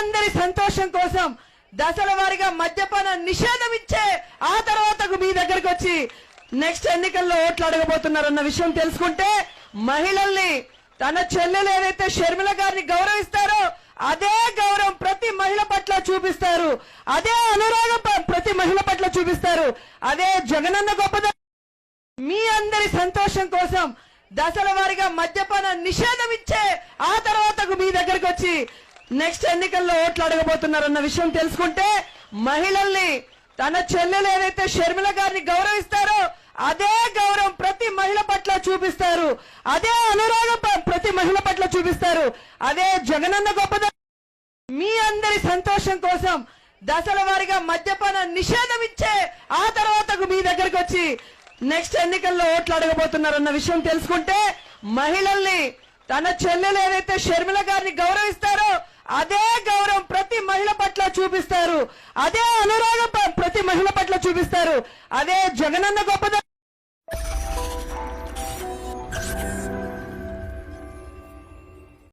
అందరి సంతోషం కోసం దశల వారిగా మద్యపాన నిషేధం ఇచ్చే ఆ తర్వాత మీ దగ్గరకు వచ్చి నెక్స్ట్ ఎన్నికల్లో ఓట్లు అడగబోతున్నారన్న విషయం తెలుసుకుంటే మహిళల్ని తన చెల్లెలు ఏదైతే షర్మిల గారిని గౌరవిస్తారో అదే గౌరవం ప్రతి మహిళ పట్ల చూపిస్తారు. అదే అనురాగం ప్రతి మహిళ పట్ల చూపిస్తారు. అదే జగనన్న గొప్పద మీ అందరి సంతోషం కోసం దశల వారిగా మద్యపాన నిషేధం ఇచ్చే ఆ తర్వాత మీ దగ్గరకు వచ్చి నెక్స్ట్ ఎన్నికల్లో ఓట్లు అడగబోతున్నారన్న విషయం తెలుసుకుంటే మహిళల్ని తన చెల్లెలు ఏదైతే షర్మిల గారిని గౌరవిస్తారో అదే గౌరవం ప్రతి మహిళ పట్ల చూపిస్తారు. అదే అనురాగం ప్రతి మహిళ పట్ల చూపిస్తారు. అదే జగనన్న గొప్పద మీ అందరి సంతోషం కోసం దశల వారిగా మద్యపాన నిషేధం ఇచ్చే ఆ తర్వాత మీ దగ్గరకు వచ్చి నెక్స్ట్ ఎన్నికల్లో ఓట్లు అడగబోతున్నారన్న విషయం తెలుసుకుంటే మహిళల్ని తన చెల్లెలు ఏదైతే షర్మిల గారిని గౌరవిస్తారో అదే గౌరవం ప్రతి మహిళ పట్ల చూపిస్తారు. అదే అనురాగం ప్రతి మహిళ పట్ల చూపిస్తారు. అదే జగనన్న గొప్పదనం